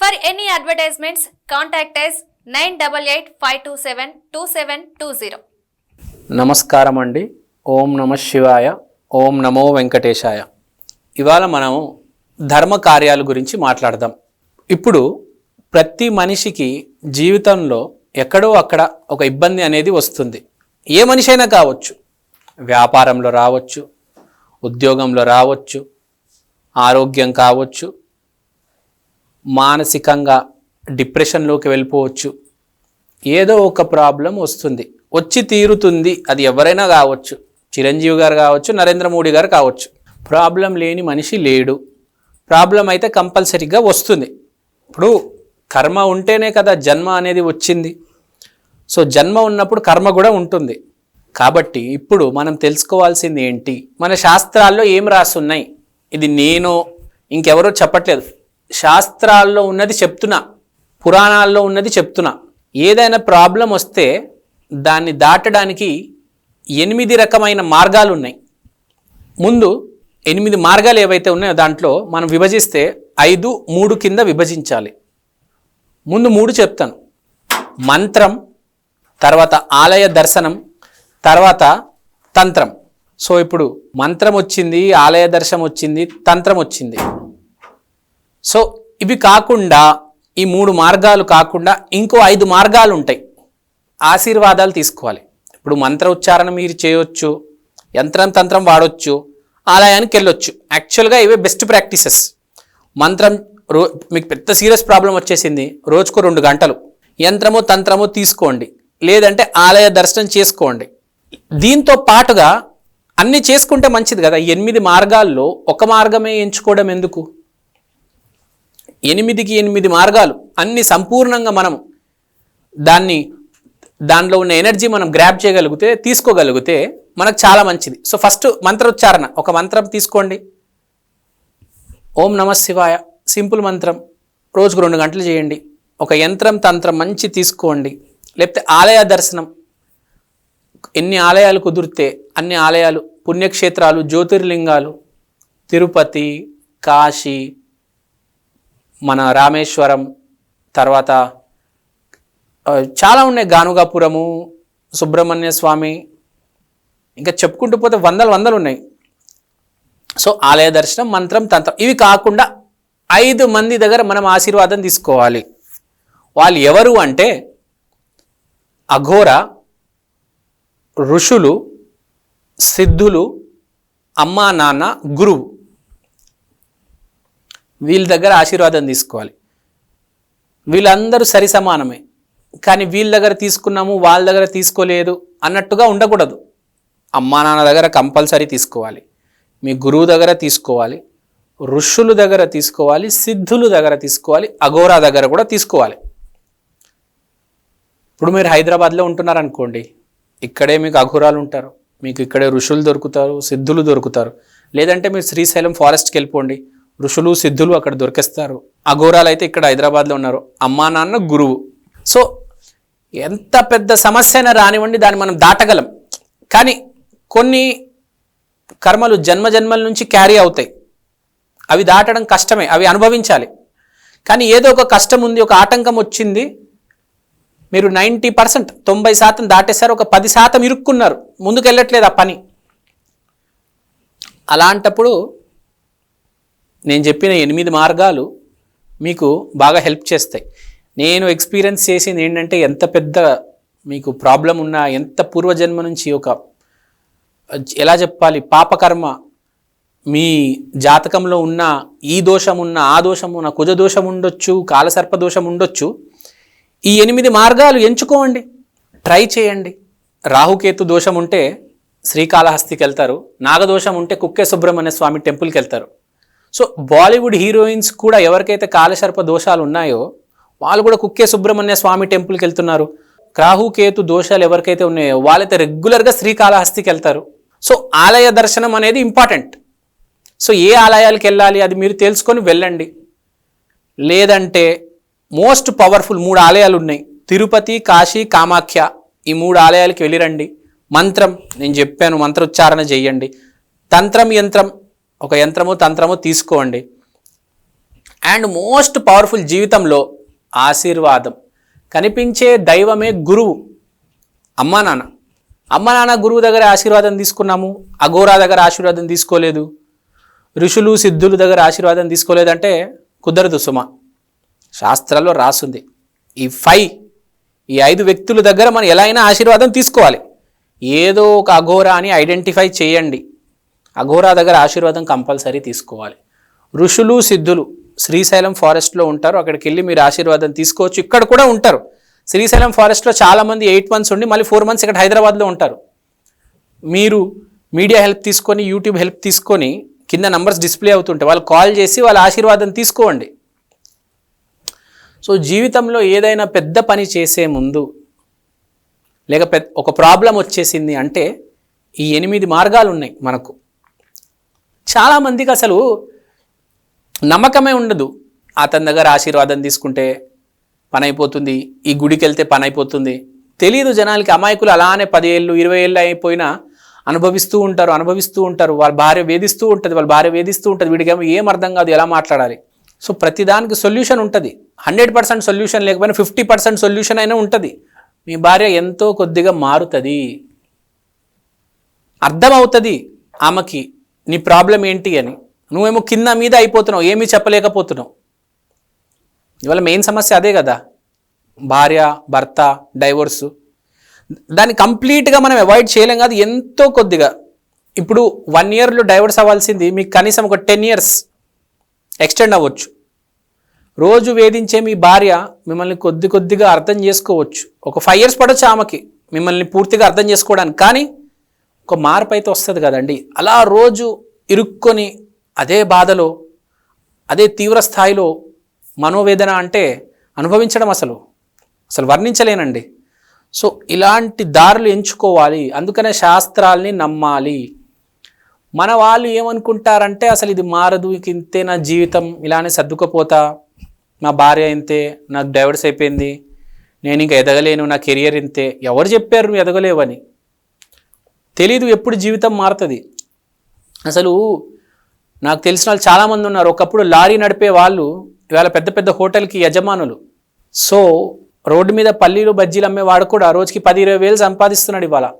For any advertisements contact H nine double eight five two seven two seven two zero నమస్కారం అండి. ఓం నమ శివాయ ఓం నమో వెంకటేశాయ. ఇవాళ మనం ధర్మ కార్యాల గురించి మాట్లాడదాం. ఇప్పుడు ప్రతి మనిషికి జీవితంలో ఎక్కడో అక్కడ ఒక ఇబ్బంది అనేది వస్తుంది. ఏ మనిషి అయినా కావచ్చు. వ్యాపారంలో రావచ్చు ఉద్యోగంలో రావచ్చు ఆరోగ్యం కావచ్చు మానసికంగా డిప్రెషన్లోకి వెళ్ళిపోవచ్చు. ఏదో ఒక ప్రాబ్లం వస్తుంది. వచ్చి తీరుతుంది. అది ఎవరైనా కావచ్చు. చిరంజీవి గారు కావచ్చు నరేంద్ర మోడీ గారు కావచ్చు. ప్రాబ్లం లేని మనిషి లేడు. ప్రాబ్లం అయితే కంపల్సరీగా వస్తుంది. ఇప్పుడు కర్మ ఉంటేనే కదా జన్మ అనేది వచ్చింది. సో జన్మ ఉన్నప్పుడు కర్మ కూడా ఉంటుంది. కాబట్టి ఇప్పుడు మనం తెలుసుకోవాల్సింది ఏంటి? మన శాస్త్రాల్లో ఏం రాసున్నాయి? ఇది నేను ఇంకెవరో చెప్పట్లేదు. శాస్త్రాల్లో ఉన్నది చెప్తున్నా పురాణాల్లో ఉన్నది చెప్తున్నా. ఏదైనా ప్రాబ్లం వస్తే దాన్ని దాటడానికి ఎనిమిది రకమైన మార్గాలు ఉన్నాయి. ముందు ఎనిమిది మార్గాలు ఏవైతే ఉన్నాయో దాంట్లో మనం విభజిస్తే ఐదు మూడు కింద విభజించాలి. ముందు మూడు చెప్తాను. మంత్రం తర్వాత ఆలయ దర్శనం తర్వాత తంత్రం. సో ఇప్పుడు మంత్రం వచ్చింది ఆలయ దర్శనం వచ్చింది తంత్రం వచ్చింది. సో ఇవి కాకుండా ఈ మూడు మార్గాలు కాకుండా ఇంకో ఐదు మార్గాలు ఉంటాయి ఆశీర్వాదాలు తీసుకోవాలి. ఇప్పుడు మంత్ర ఉచ్చారణ మీరు చేయొచ్చు యంత్రం తంత్రం వాడొచ్చు ఆలయానికి వెళ్ళొచ్చు. యాక్చువల్గా ఇవే బెస్ట్ ప్రాక్టీసెస్. మంత్రం రో మీకు పెద్ద సీరియస్ ప్రాబ్లం వచ్చేసింది రోజుకు రెండు గంటలు. యంత్రము తంత్రము తీసుకోండి. లేదంటే ఆలయ దర్శనం చేసుకోండి. దీంతో పాటుగా అన్నీ చేసుకుంటే మంచిది కదా. ఎనిమిది మార్గాల్లో ఒక మార్గమే ఎంచుకోవడం ఎందుకు? ఎనిమిదికి ఎనిమిది మార్గాలు. అన్ని సంపూర్ణంగా మనం దాన్ని దానిలో ఉన్న ఎనర్జీ మనం గ్రాప్ చేయగలిగితే తీసుకోగలిగితే మనకు చాలా మంచిది. సో ఫస్ట్ మంత్రోచ్చారణ. ఒక మంత్రం తీసుకోండి. ఓం నమ శివాయ. సింపుల్ మంత్రం. రోజుకు రెండు గంటలు చేయండి. ఒక యంత్రం తంత్రం మంచి తీసుకోండి. లేకపోతే ఆలయ దర్శనం. ఎన్ని ఆలయాలు కుదిరితే అన్ని ఆలయాలు పుణ్యక్షేత్రాలు జ్యోతిర్లింగాలు తిరుపతి కాశీ మన రామేశ్వరం తర్వాత చాలా ఉన్నాయి. గానుగాపురము సుబ్రహ్మణ్య స్వామి ఇంకా చెప్పుకుంటూ పోతే వందలు వందలు ఉన్నాయి. సో ఆలయ దర్శనం మంత్రం తంత్రం ఇవి కాకుండా ఐదు మంది దగ్గర మనం ఆశీర్వాదం తీసుకోవాలి. వాళ్ళు ఎవరు అంటే అఘోర ఋషులు సిద్ధులు అమ్మా నాన్న గురువు. వీళ్ళ దగ్గర ఆశీర్వాదం తీసుకోవాలి. వీళ్ళందరూ సరి సమానమే. కానీ వీళ్ళ దగ్గర తీసుకున్నాము వాళ్ళ దగ్గర తీసుకోలేదు అన్నట్టుగా ఉండకూడదు. అమ్మా నాన్న దగ్గర కంపల్సరీ తీసుకోవాలి. మీ గురువు దగ్గర తీసుకోవాలి. ఋషుల దగ్గర తీసుకోవాలి. సిద్ధుల దగ్గర తీసుకోవాలి. అఘోరా దగ్గర కూడా తీసుకోవాలి. ఇప్పుడు మీరు హైదరాబాద్లో ఉంటున్నారనుకోండి ఇక్కడే మీకు అఘోరాలు ఉంటారు. మీకు ఇక్కడే ఋషులు దొరుకుతారు సిద్ధులు దొరుకుతారు. లేదంటే మీరు శ్రీశైలం ఫారెస్ట్కి వెళ్ళిపోండి. ఋషులు సిద్ధులు అక్కడ దొరికేస్తారు. అఘోరాలు అయితే ఇక్కడ హైదరాబాద్లో ఉన్నారు. అమ్మా నాన్న గురువు. సో ఎంత పెద్ద సమస్య అయినా రానివ్వండి దాన్ని మనం దాటగలం. కానీ కొన్ని కర్మలు జన్మ జన్మల నుంచి క్యారీ అవుతాయి. అవి దాటడం కష్టమే అవి అనుభవించాలి. కానీ ఏదో ఒక కష్టం ఉంది ఒక ఆటంకం వచ్చింది మీరు నైంటీ పర్సెంట్ తొంభై శాతం దాటేశారు ఒక పది శాతం ఇరుక్కున్నారు. ముందుకు వెళ్ళట్లేదు ఆ పని. అలాంటప్పుడు నేను చెప్పిన ఎనిమిది మార్గాలు మీకు బాగా హెల్ప్ చేస్తాయి. నేను ఎక్స్పీరియన్స్ చేసింది ఏంటంటే ఎంత పెద్ద మీకు ప్రాబ్లం ఉన్నా ఎంత పూర్వజన్మ నుంచి ఒక ఎలా చెప్పాలి పాపకర్మ మీ జాతకంలో ఉన్న ఈ దోషం ఉన్న ఆ దోషం ఉన్న కుజ దోషం ఉండొచ్చు కాలసర్ప దోషం ఉండొచ్చు. ఈ ఎనిమిది మార్గాలు ఎంచుకోండి ట్రై చేయండి. రాహుకేతు దోషం ఉంటే శ్రీకాళహస్తికి వెళ్తారు. నాగదోషం ఉంటే కుక్కే సుబ్రహ్మణ్య స్వామి టెంపుల్కి వెళ్తారు. సో బాలీవుడ్ హీరోయిన్స్ కూడా ఎవరికైతే కాలసర్ప దోషాలు ఉన్నాయో వాళ్ళు కూడా కుక్కే సుబ్రహ్మణ్య స్వామి టెంపుల్కి వెళ్తున్నారు. రాహుకేతు దోషాలు ఎవరికైతే ఉన్నాయో వాళ్ళైతే రెగ్యులర్గా శ్రీకాళహస్తికి వెళ్తారు. సో ఆలయ దర్శనం అనేది ఇంపార్టెంట్ సో ఏ ఆలయాలకు వెళ్ళాలి అది మీరు తెలుసుకొని వెళ్ళండి. లేదంటే మోస్ట్ పవర్ఫుల్ మూడు ఆలయాలు ఉన్నాయి. తిరుపతి కాశీ కామాఖ్య ఈ మూడు ఆలయాలకు వెళ్ళిరండి. మంత్రం నేను చెప్పాను మంత్రోచ్చారణ చేయండి. తంత్రం యంత్రం ఒక యంత్రము తంత్రము తీసుకోండి. అండ్ మోస్ట్ పవర్ఫుల్ జీవితంలో ఆశీర్వాదం. కనిపించే దైవమే గురువు. అమ్మా నాన్న. అమ్మ నాన్న గురువు దగ్గర ఆశీర్వాదం తీసుకున్నాము. అఘోరా దగ్గర ఆశీర్వాదం తీసుకోలేదు. ఋషులు సిద్ధుల దగ్గర ఆశీర్వాదం తీసుకోలేదంటే కుదరదు సుమ. శాస్త్రాల్లో రాసుంది. ఈ ఫైవ్ ఈ ఐదు వ్యక్తుల దగ్గర మనం ఎలా అయినా ఆశీర్వాదం తీసుకోవాలి. ఏదో ఒక అఘోరా అని ఐడెంటిఫై చేయండి. అఘోరా దగ్గర ఆశీర్వాదం కంపల్సరీ తీసుకోవాలి. ఋషులు సిద్ధులు శ్రీశైలం ఫారెస్ట్లో ఉంటారు. అక్కడికి వెళ్ళి మీరు ఆశీర్వాదం తీసుకోవచ్చు. ఇక్కడ కూడా ఉంటారు. శ్రీశైలం ఫారెస్ట్లో చాలామంది ఎయిట్ మంత్స్ ఉండి మళ్ళీ ఫోర్ మంత్స్ ఇక్కడ హైదరాబాద్లో ఉంటారు. మీరు మీడియా హెల్ప్ తీసుకొని యూట్యూబ్ హెల్ప్ తీసుకొని కింద నంబర్స్ డిస్ప్లే అవుతుంటే వాళ్ళు కాల్ చేసి వాళ్ళ ఆశీర్వాదం తీసుకోండి. సో జీవితంలో ఏదైనా పెద్ద పని చేసే ముందు లేక పెద్ద ఒక ప్రాబ్లం వచ్చేసింది అంటే ఈ ఎనిమిది మార్గాలు ఉన్నాయి మనకు. చాలామందికి అసలు నమ్మకమే ఉండదు. అతని దగ్గర ఆశీర్వాదం తీసుకుంటే పని అయిపోతుంది ఈ గుడికి వెళ్తే పని అయిపోతుంది తెలియదు జనాలకి అమాయకులు అలానే పది ఏళ్ళు ఇరవై ఏళ్ళు అయిపోయినా అనుభవిస్తూ ఉంటారు అనుభవిస్తూ ఉంటారు. వాళ్ళ భార్య వేధిస్తూ ఉంటుంది వాళ్ళ భార్య వేధిస్తూ ఉంటుంది. వీడికేమో ఏం అర్థం కాదు ఎలా మాట్లాడాలి. సో ప్రతిదానికి సొల్యూషన్ ఉంటుంది. హండ్రెడ్ పర్సెంట్ సొల్యూషన్ లేకపోయినా ఫిఫ్టీ పర్సెంట్ సొల్యూషన్ అయినా ఉంటుంది. మీ భార్య ఎంతో కొద్దిగా మారుతుంది. అర్థమవుతుంది ఆమెకి. నీ ప్రాబ్లం ఏంటి అని. నువ్వేమో కింద మీద అయిపోతున్నావు ఏమీ చెప్పలేకపోతున్నావు. ఇవాళ మెయిన్ సమస్య అదే కదా. భార్య భర్త డైవోర్సు దాన్ని కంప్లీట్గా మనం అవాయిడ్ చేయలేం కాదు ఎంతో కొద్దిగా. ఇప్పుడు వన్ ఇయర్లో డైవర్స్ అవ్వాల్సింది మీకు కనీసం ఒక టెన్ ఇయర్స్ ఎక్స్టెండ్ అవ్వచ్చు. రోజు వేధించే మీ భార్య మిమ్మల్ని కొద్ది కొద్దిగా అర్థం చేసుకోవచ్చు. ఒక ఫైవ్ ఇయర్స్ పడవచ్చు ఆమెకి మిమ్మల్ని పూర్తిగా అర్థం చేసుకోవడానికి. కానీ ఒక మార్పు అయితే వస్తుంది కదండి. అలా రోజు ఇరుక్కొని అదే బాధలో అదే తీవ్ర స్థాయిలో మనోవేదన అంటే అనుభవించడం అసలు అసలు వర్ణించలేనండి. సో ఇలాంటి దారులు ఎంచుకోవాలి అందుకనే శాస్త్రాల్ని నమ్మాలి. మన వాళ్ళు ఏమనుకుంటారంటే అసలు ఇది మారదు ఇక ఇంతే నా జీవితం ఇలానే సర్దుకుపోతా. నా భార్య ఇంతే నాకు డైవర్స్ అయిపోయింది నేను ఇంకా ఎదగలేను నా కెరియర్ ఇంతే. ఎవరు చెప్పారు నువ్వు ఎదగలేవని తెలీదు ఎప్పుడు జీవితం మారుతుంది. అసలు నాకు తెలిసిన వాళ్ళు చాలామంది ఉన్నారు. ఒకప్పుడు లారీ నడిపే వాళ్ళు ఇవాళ పెద్ద పెద్ద హోటల్కి యజమానులు. సో రోడ్డు మీద పల్లీలు బజ్జీలు అమ్మేవాడు కూడా రోజుకి పది ఇరవై వేలు సంపాదిస్తున్నాడు ఇవాళ.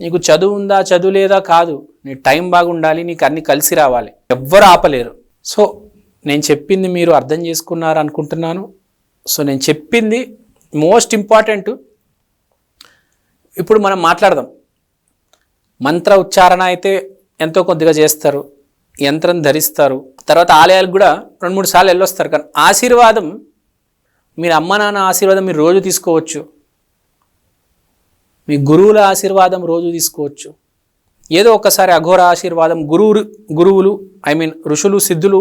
నీకు చదువు ఉందా చదువు లేదా కాదు. నీ టైం బాగుండాలి నీకు అన్ని కలిసి రావాలి. ఎవ్వరు ఆపలేరు. సో నేను చెప్పింది మీరు అర్థం చేసుకున్నారు అనుకుంటున్నాను. సో నేను చెప్పింది మోస్ట్ ఇంపార్టెంట్. ఇప్పుడు మనం మాట్లాడదాం. మంత్ర ఉచ్చారణ అయితే ఎంతో కొద్దిగా చేస్తారు యంత్రం ధరిస్తారు. తర్వాత ఆలయాలకు కూడా రెండు మూడు సార్లు వెళ్ళొస్తారు. కానీ ఆశీర్వాదం మీరు అమ్మ నాన్న ఆశీర్వాదం మీరు రోజు తీసుకోవచ్చు. మీ గురువుల ఆశీర్వాదం రోజు తీసుకోవచ్చు. ఏదో ఒకసారి అఘోర ఆశీర్వాదం గురువు గురువులు ఐ మీన్ ఋషులు సిద్ధులు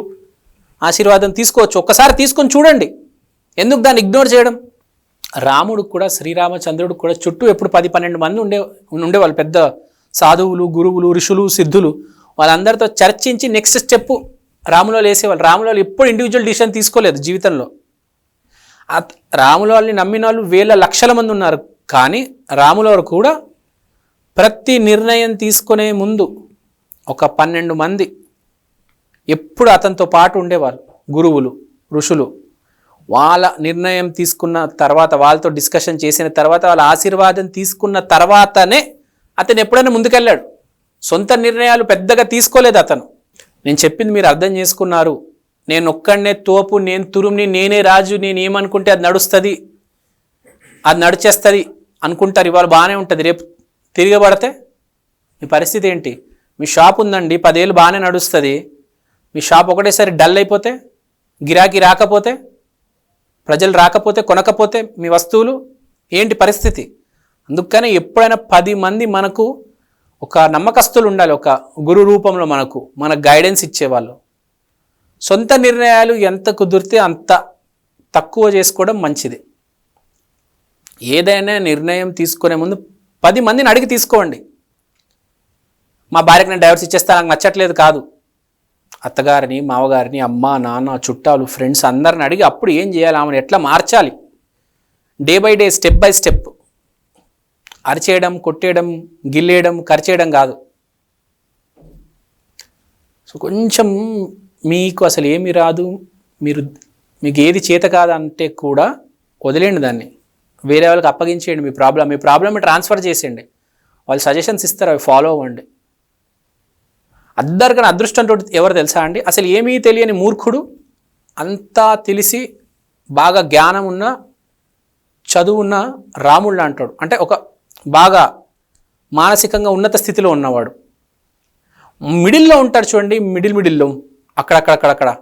ఆశీర్వాదం తీసుకోవచ్చు. ఒక్కసారి తీసుకొని చూడండి. ఎందుకు దాన్ని ఇగ్నోర్ చేయడం? రాముడికి కూడా శ్రీరామచంద్రుడికి కూడా చుట్టూ ఎప్పుడు పది పన్నెండు మంది ఉండే ఉండేవాళ్ళు పెద్ద సాధువులు గురువులు ఋషులు సిద్ధులు వాళ్ళందరితో చర్చించి నెక్స్ట్ స్టెప్ రాములో వేసేవాళ్ళు. రాములో ఎప్పుడు ఇండివిజువల్ డిసిషన్ తీసుకోలేదు జీవితంలో. రాముల వాళ్ళని నమ్మిన వాళ్ళు వేల లక్షల మంది ఉన్నారు. కానీ రాముల వారు కూడా ప్రతి నిర్ణయం తీసుకునే ముందు ఒక పన్నెండు మంది ఎప్పుడు అతనితో పాటు ఉండేవారు. గురువులు ఋషులు. వాళ్ళ నిర్ణయం తీసుకున్న తర్వాత వాళ్ళతో డిస్కషన్ చేసిన తర్వాత వాళ్ళ ఆశీర్వాదం తీసుకున్న తర్వాతనే అతను ఎప్పుడైనా ముందుకెళ్ళాడు. సొంత నిర్ణయాలు పెద్దగా తీసుకోలేదు అతను. నేను చెప్పింది మీరు అర్థం చేసుకున్నారు. నేను ఒక్కడనే తోపు నేను తురుముని నేనే రాజు నేను ఏమనుకుంటే అది నడుస్తుంది. అది నడిచేస్తుంది అనుకుంటారు. ఇవాళ బాగానే ఉంటుంది. రేపు తిరగబడితే మీ పరిస్థితి ఏంటి? మీ షాప్ ఉందండి పదేళ్ళు బాగానే నడుస్తుంది. మీ షాప్ ఒకటేసారి డల్ అయిపోతే గిరాకీ రాకపోతే ప్రజలు రాకపోతే కొనకపోతే మీ వస్తువులు ఏంటి పరిస్థితి? అందుకనే ఎప్పుడైనా పది మంది మనకు ఒక నమ్మకస్తులు ఉండాలి ఒక గురు రూపంలో మనకు మన గైడెన్స్ ఇచ్చేవాళ్ళు. సొంత నిర్ణయాలు ఎంత కుదిరితే అంత తక్కువ చేసుకోవడం మంచిది. ఏదైనా నిర్ణయం తీసుకునే ముందు పది మందిని అడిగి తీసుకోండి. మా భార్యకి నేను డైవర్స్ ఇచ్చేస్తా నాకు నచ్చట్లేదు కాదు. అత్తగారిని మావగారిని అమ్మ నాన్న చుట్టాలు ఫ్రెండ్స్ అందరిని అడిగి అప్పుడు ఏం చేయాలి? ఆమెను ఎట్లా మార్చాలి? Day by day step by step అరిచేయడం కొట్టేయడం గిల్లేయడం కరిచేయడం కాదు. సో కొంచెం మీకు అసలు ఏమి రాదు. మీరు మీకు ఏది చేత కాదంటే కూడా వదిలేండి దాన్ని. వేరే వాళ్ళకి అప్పగించేయండి మీ ప్రాబ్లం. మీ ప్రాబ్లమ్ ట్రాన్స్ఫర్ చేసేయండి. వాళ్ళు సజెషన్స్ ఇస్తారు అవి ఫాలో అవ్వండి. అందరికన్నా అదృష్టంతో ఎవరు తెలుసా అండి? అసలు ఏమీ తెలియని మూర్ఖుడు అంతా తెలిసి బాగా జ్ఞానం ఉన్న చదువున్న రాముళ్ళు అంటాడు అంటే ఒక బాగా మానసికంగా ఉన్నత స్థితిలో ఉన్నవాడు. మిడిల్లో ఉంటారు చూడండి మిడిల్ మిడిల్లో అక్కడక్కడక్కడక్కడ.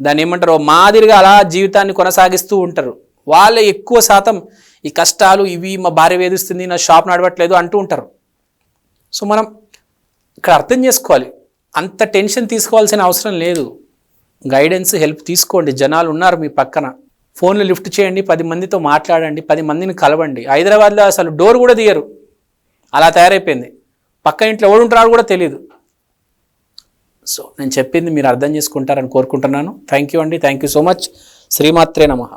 దాన్ని ఏమంటారు మాదిరిగా అలా జీవితాన్ని కొనసాగిస్తూ ఉంటారు. వాళ్ళే ఎక్కువ శాతం ఈ కష్టాలు ఇవి మా భార్య వేధిస్తుంది నా షాప్ నడవట్లేదు అంటూ ఉంటారు. సో మనం ఇక్కడ అర్థం చేసుకోవాలి. అంత టెన్షన్ తీసుకోవాల్సిన అవసరం లేదు. గైడెన్స్ హెల్ప్ తీసుకోండి. జనాలు ఉన్నారు మీ పక్కన. ఫోన్లు లిఫ్ట్ చేయండి పది మందితో మాట్లాడండి పది మందిని కలవండి. హైదరాబాద్లో అసలు డోర్ కూడా తీయరు. అలా తయారైపోయింది. పక్క ఇంట్లో ఎవడు ఉంటారో కూడా తెలియదు సో నేను చెప్పింది మీరు అర్థం చేసుకుంటారని కోరుకుంటున్నాను. థ్యాంక్ యూ అండి. థ్యాంక్ యూ సో మచ్ శ్రీమాత్రే నమః.